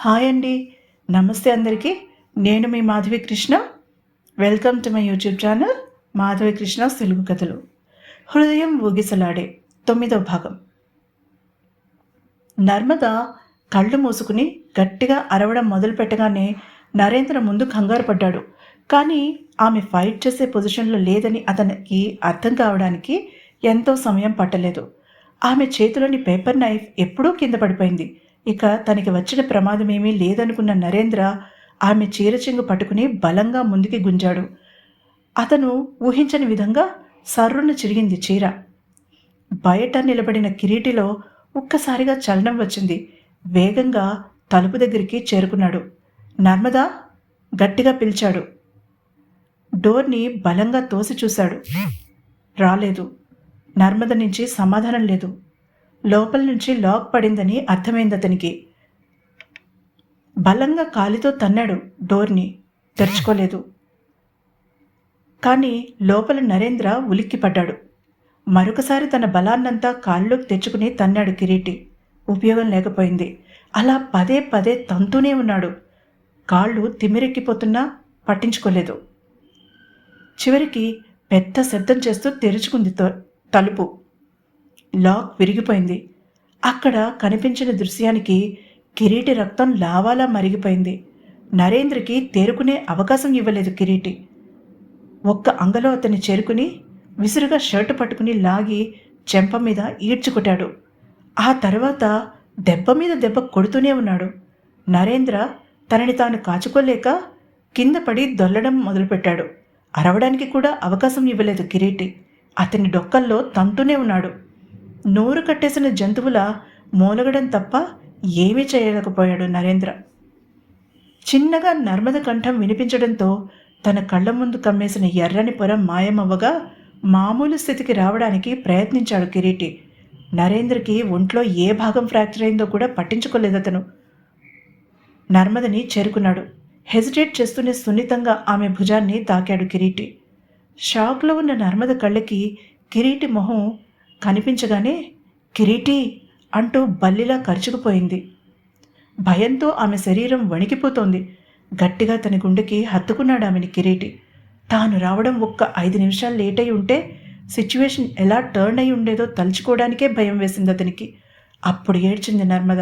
Hi అండి. నమస్తే అందరికీ. నేను మీ Madhavi Krishna. Welcome to my YouTube channel Madhavi Krishna Telugu కథలు. హృదయం ఊగిసలాడే తొమ్మిదవ భాగం. నర్మద కళ్ళు మూసుకుని గట్టిగా అరవడం మొదలు పెట్టగానే నరేంద్ర ముందు కంగారు పడ్డాడు. కానీ ఆమె ఫైట్ చేసే పొజిషన్లో లేదని అతనికి అర్థం కావడానికి ఎంతో సమయం పట్టలేదు. ఆమె చేతిలోని పేపర్ నైఫ్ ఎప్పుడూ కింద పడిపోయింది. ఇక తనకి వచ్చిన ప్రమాదమేమీ లేదనుకున్న నరేంద్ర ఆమె చీరచెంగు పట్టుకుని బలంగా ముందుకి గుంజాడు. అతను ఊహించని విధంగా సర్రును చిరిగింది చీర. బయట నిలబడిన కిరీటిలో ఒక్కసారిగా చలనం వచ్చింది. వేగంగా తలుపు దగ్గరికి చేరుకున్నాడు. నర్మదా గట్టిగా పిలిచాడు. డోర్ని బలంగా తోసి చూశాడు. రాలేదు. నర్మద నుంచి సమాధానం లేదు. లోపల నుంచి లాక్ పడిందని అర్థమైంది అతనికి. బలంగా కాలితో తన్నాడు డోర్ని. తెరుచుకోలేదు. కానీ లోపల నరేంద్ర ఉలిక్కిపడ్డాడు. మరొకసారి తన బలాన్నంతా కాళ్ళలోకి తెచ్చుకుని తన్నాడు కిరీటి. ఉపయోగం లేకపోయింది. అలా పదే పదే తంతూనే ఉన్నాడు. కాళ్ళు తిమ్మిరెక్కిపోతున్నా పట్టించుకోలేదు. చివరికి పెద్ద శబ్దం చేస్తూ తెరుచుకుంది తలుపు. లాక్ విరిగిపోయింది. అక్కడ కనిపించిన దృశ్యానికి కిరీటి రక్తం లావాలా మరిగిపోయింది. నరేంద్రకి తేరుకునే అవకాశం ఇవ్వలేదు కిరీటి. ఒక్క అంగలో అతన్ని చేరుకుని విసురుగా షర్టు పట్టుకుని లాగి చెంప మీద ఈడ్చుకుంటాడు ఆ తర్వాత దెబ్బ మీద దెబ్బ కొడుతూనే ఉన్నాడు. నరేంద్ర తనని తాను కాచుకోలేక కింద పడి దొల్లడం మొదలుపెట్టాడు. అరవడానికి కూడా అవకాశం ఇవ్వలేదు కిరీటి. అతని డొక్కల్లో తంతూనే ఉన్నాడు. నోరు కట్టేసిన జంతువుల మూలగడం తప్ప ఏమీ చేయలేకపోయాడు నరేంద్ర. చిన్నగా నర్మద కంఠం వినిపించడంతో తన కళ్ళ ముందు కమ్మేసిన ఎర్రని పొరం మాయమవ్వగా మామూలు స్థితికి రావడానికి ప్రయత్నించాడు కిరీటి. నరేంద్రకి ఒంట్లో ఏ భాగం ఫ్రాక్చర్ అయిందో కూడా పట్టించుకోలేదు అతను. నర్మదని చేరుకున్నాడు. హెజిటేట్ చేస్తూనే సున్నితంగా ఆమె భుజాన్ని తాకాడు కిరీటి. షాక్లో ఉన్న నర్మద కళ్ళకి కిరీటి మొహం కనిపించగానే కిరీటి అంటూ బల్లిలా కరుచుకుపోయింది. భయంతో ఆమె శరీరం వణికిపోతోంది. గట్టిగా తన గుండెకి హత్తుకున్నాడు ఆమెని కిరీటి. తాను రావడం ఒక్క ఐదు నిమిషాలు లేట్ అయి ఉంటే సిచ్యువేషన్ ఎలా టర్న్ అయి ఉండేదో తలుచుకోవడానికే భయం వేసింది అతనికి. అప్పుడు ఏడ్చింది నర్మద.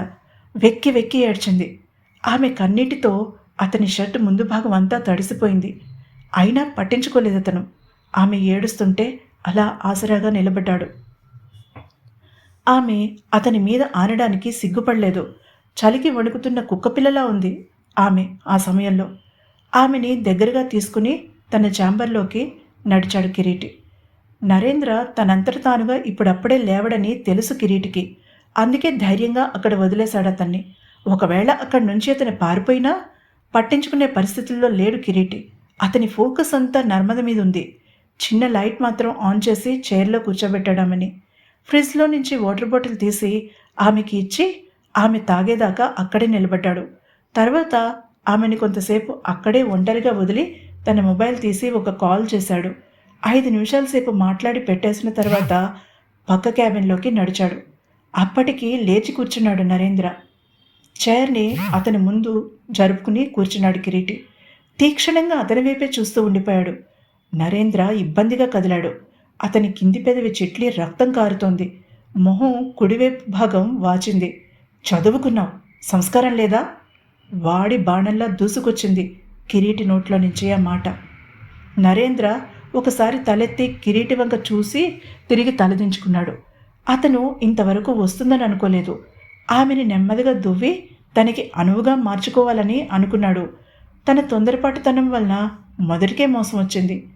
వెక్కి వెక్కి ఏడ్చింది. ఆమె కన్నీటితో అతని షర్ట్ ముందు భాగం అంతా తడిసిపోయింది. అయినా పట్టించుకోలేదు అతను. ఆమె ఏడుస్తుంటే అలా ఆసరాగా నిలబడ్డాడు. ఆమె అతని మీద ఆనడానికి సిగ్గుపడలేదు. చలికి వణుకుతున్న కుక్కపిల్లలా ఉంది ఆమె ఆ సమయంలో. ఆమెని దగ్గరగా తీసుకుని తన ఛాంబర్లోకి నడిచాడు కిరీటి. నరేంద్ర తనంతట తానుగా ఇప్పుడప్పుడే లేవడని తెలుసు కిరీటికి. అందుకే ధైర్యంగా అక్కడ వదిలేశాడు అతన్ని. ఒకవేళ అక్కడి నుంచి అతను పారిపోయినా పట్టించుకునే పరిస్థితుల్లో లేడు కిరీటి. అతని ఫోకస్ అంతా నర్మద మీద ఉంది చిన్న లైట్ మాత్రం ఆన్ చేసి చైర్లో కూర్చోబెట్టాడమని ఫ్రిడ్జ్లో నుంచి వాటర్ బాటిల్ తీసి ఆమెకి ఇచ్చి ఆమె తాగేదాకా అక్కడే నిలబడ్డాడు. తర్వాత ఆమెని కొంతసేపు అక్కడే ఒంటరిగా వదిలి తన మొబైల్ తీసి ఒక కాల్ చేశాడు. ఐదు నిమిషాల సేపు మాట్లాడి పెట్టేసిన తర్వాత పక్క క్యాబిన్లోకి నడిచాడు. అప్పటికి లేచి కూర్చున్నాడు నరేంద్ర. చైర్ని అతని ముందు జరుపుకుని కూర్చున్నాడు కిరీటి. తీక్షణంగా అతని వైపే చూస్తూ ఉండిపోయాడు. నరేంద్ర ఇబ్బందిగా కదిలాడు. అతని కింది పెదవి చెట్లి రక్తం కారుతోంది. మొహం కుడివైపు భాగం వాచింది. చదువుకున్నావు. సంస్కారం లేదా? వాడి బాణంలా దూసుకొచ్చింది కిరీటి నోట్లో నుంచి ఆ మాట. నరేంద్ర ఒకసారి తలెత్తి కిరీటి వంక చూసి తిరిగి తలదించుకున్నాడు అతను ఇంతవరకు వస్తుందని అనుకోలేదు. ఆమెని నెమ్మదిగా దువ్వి తనకి అనువుగా మార్చుకోవాలని అనుకున్నాడు. తన తొందరపాటుతనం వలన మొదటికే మోసం వచ్చింది.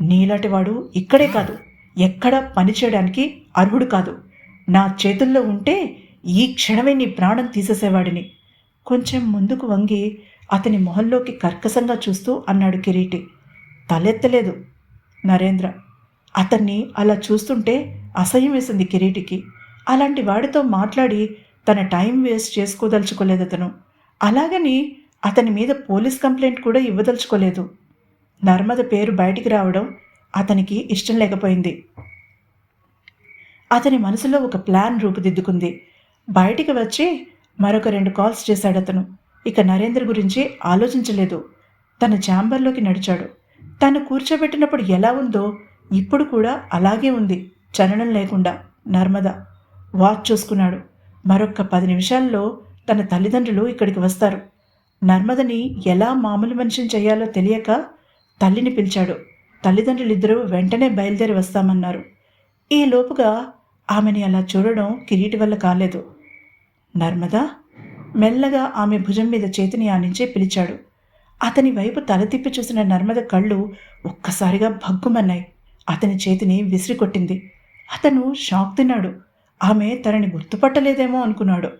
నీలాంటివాడు ఇక్కడే కాదు. ఎక్కడ పనిచేయడానికి అర్హుడు కాదు. నా చేతుల్లో ఉంటే ఈ క్షణమే నీ ప్రాణం తీసేసేవాడిని. కొంచెం ముందుకు వంగి అతని మొహంలోకి కర్కసంగా చూస్తూ అన్నాడు కిరీటి. తలెత్తలేదు. నరేంద్ర అతన్ని అలా చూస్తుంటే అసహ్యం వేసింది కిరీటికి. అలాంటి వాడితో మాట్లాడి తన టైం వేస్ట్ చేసుకోదలుచుకోలేదు అతను అలాగని అతని మీద పోలీస్ కంప్లైంట్ కూడా ఇవ్వదలుచుకోలేదు. నర్మద పేరు బయటికి రావడం అతనికి ఇష్టం లేకపోయింది. అతని మనసులో ఒక ప్లాన్ రూపుదిద్దుకుంది. బయటికి వచ్చి మరొక రెండు కాల్స్ చేశాడు అతను ఇక నరేంద్ర గురించి ఆలోచించలేదు. తన ఛాంబర్లోకి నడిచాడు. తను కూర్చోబెట్టినప్పుడు ఎలా ఉందో ఇప్పుడు కూడా అలాగే ఉంది. చలనం లేకుండా నర్మద వాచ్ చూసుకున్నాడు. మరొక పది నిమిషాల్లో తన తల్లిదండ్రులు ఇక్కడికి వస్తారు. నర్మదని ఎలా మామూలు మనిషిని చేయాలో తెలియక తల్లిని పిలిచాడు. తల్లిదండ్రులిద్దరూ వెంటనే బయలుదేరి వస్తామన్నారు. ఈ లోపుగా ఆమెని అలా చూడడం కిరీటి వల్ల కాలేదు. నర్మదా మెల్లగా ఆమె భుజం మీద చేతిని ఆనించే పిలిచాడు. అతని వైపు తల తిప్పి చూసిన నర్మద కళ్ళు ఒక్కసారిగా భగ్గుమన్నాయి. అతని చేతిని విసిరికొట్టింది. అతను షాక్ తిన్నాడు. ఆమె తనని గుర్తుపట్టలేదేమో అనుకున్నాడు.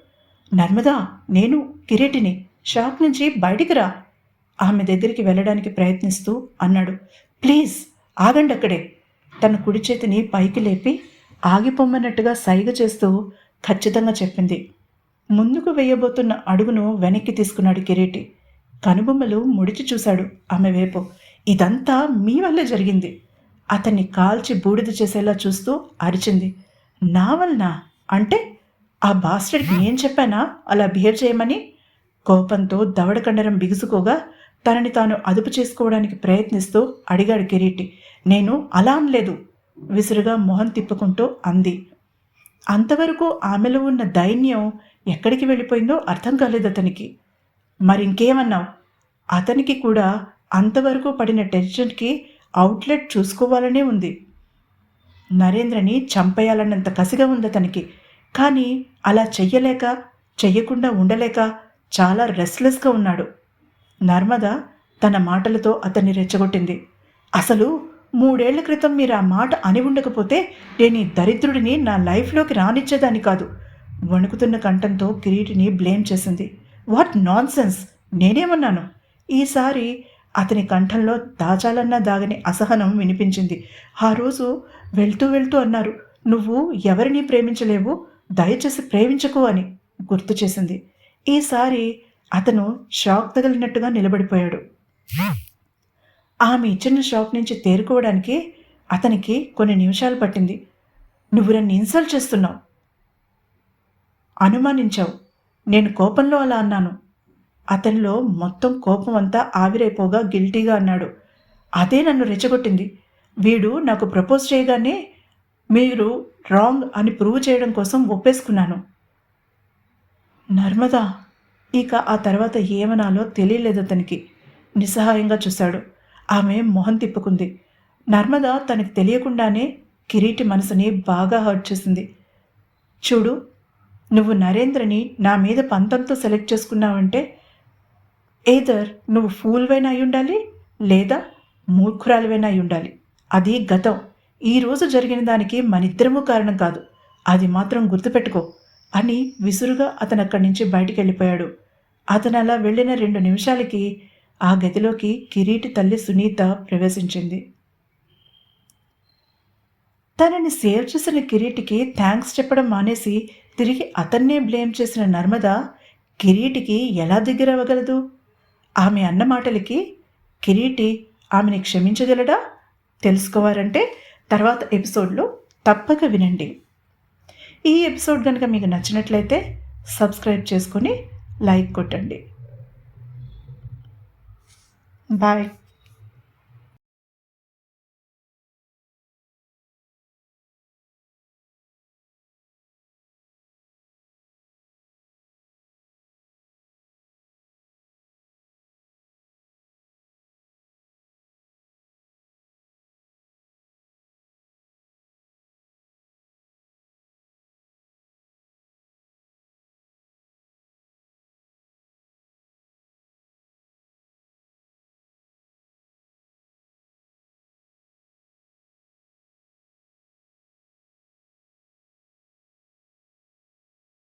నర్మదా నేను కిరీటిని. షాక్ నుంచి బయటికి రా. ఆమె దగ్గరికి వెళ్ళడానికి ప్రయత్నిస్తూ అన్నాడు ప్లీజ్ ఆగండి అక్కడే. తన కుడి చేతిని పైకి లేపి ఆగిపోమ్మన్నట్టుగా సైగ చేస్తూ ఖచ్చితంగా చెప్పింది. ముందుకు వేయబోతున్న అడుగును వెనక్కి తీసుకున్నాడు కిరీటి. కనుబొమ్మలు ముడిచి చూశాడు ఆమె వైపు. ఇదంతా మీ వల్లే జరిగింది. అతన్ని కాల్చి బూడిద చేసేలా చూస్తూ అరిచింది. నా వలన? అంటే ఆ బాస్టర్కి నేను చెప్పానా? అలా బిహేవ్ చేయమని? కోపంతో దవడ కండరం బిగుసుకోగా తనని తాను అదుపు చేసుకోవడానికి ప్రయత్నిస్తూ అడిగాడు కిరీటి. నేను అలా అనలేదు విసురుగా మొహం తిప్పుకుంటూ అంది. అంతవరకు ఆమెలో ఉన్న దైన్యం ఎక్కడికి వెళ్ళిపోయిందో అర్థం కాలేదు అతనికి. మరింకేమన్నావు? అతనికి కూడా అంతవరకు పడిన టెన్షన్కి అవుట్లెట్ చూసుకోవాలనే ఉంది. నరేంద్రని చంపేయాలన్నంత కసిగా ఉంది అతనికి. కానీ అలా చెయ్యలేక చెయ్యకుండా ఉండలేక చాలా రెస్లెస్గా ఉన్నాడు. నర్మద తన మాటలతో అతన్ని రెచ్చగొట్టింది. అసలు మూడేళ్ళ క్రితం మీరు ఆ మాట అని ఉండకపోతే నేను ఈ దరిద్రుడిని నా లైఫ్లోకి రానిచ్చేదాన్ని కాదు. వణుకుతున్న కంఠంతో కిరీటిని బ్లేమ్ చేసింది. వాట్ నాన్ సెన్స్ నేనేమన్నాను? ఈసారి అతని కంఠంలో దాచాలన్నా దాగని అసహనం వినిపించింది. ఆ రోజు వెళ్తూ వెళ్తూ అన్నారు నువ్వు ఎవరిని ప్రేమించలేవు? దయచేసి ప్రేమించకు అని గుర్తు చేసింది. ఈసారి అతను షాక్ తగిలినట్టుగా నిలబడిపోయాడు. ఆమె ఇచ్చిన షాక్ నుంచి తేరుకోవడానికి అతనికి కొన్ని నిమిషాలు పట్టింది. నువ్వు నన్ను ఇన్సల్ట్ చేస్తున్నావు. అనుమానించావు. నేను కోపంలో అలా అన్నాను. అతనిలో మొత్తం కోపం అంతా ఆవిరైపోగా గిల్టీగా అన్నాడు. అదే నన్ను రెచ్చగొట్టింది. వీడు నాకు ప్రపోజ్ చేయగానే మీరు రాంగ్ అని ప్రూవ్ చేయడం కోసం ఒప్పేసుకున్నాను. నర్మదా! ఇక ఆ తర్వాత ఏమనాలో తెలియలేదు అతనికి. నిస్సహాయంగా చూశాడు. ఆమె మొహం తిప్పుకుంది. నర్మద తనకు తెలియకుండానే కిరీటి మనసుని బాగా హర్ట్ చేసింది. చూడు నువ్వు నరేంద్రని నా మీద పంతంతో సెలెక్ట్ చేసుకున్నావంటే ఏదర్ నువ్వు ఫూల్వైనా అయి ఉండాలి లేదా మూర్ఖురాలువైనా అయి ఉండాలి. అది గతం. ఈరోజు జరిగిన దానికి మనిద్దరము కారణం కాదు. అది మాత్రం గుర్తుపెట్టుకో. అని విసురుగా అతను అక్కడి నుంచి బయటికి వెళ్ళిపోయాడు అతను అలా వెళ్ళిన రెండు నిమిషాలకి ఆ గదిలోకి కిరీటి తల్లి సునీత ప్రవేశించింది. తనని సేవ్ చేసిన కిరీటికి థ్యాంక్స్ చెప్పడం మానేసి తిరిగి అతన్నే బ్లేమ్ చేసిన నర్మద కిరీటికి ఎలా దగ్గరవ్వగలదు? ఆమె అన్న మాటలకి కిరీటి ఆమెని క్షమించగలడా? తెలుసుకోవాలంటే తర్వాత ఎపిసోడ్లో తప్పక వినండి. ఈ ఎపిసోడ్ కనుక మీకు నచ్చినట్లయితే సబ్స్క్రైబ్ చేసుకొని లైక్ కొట్టండి. బాయ్.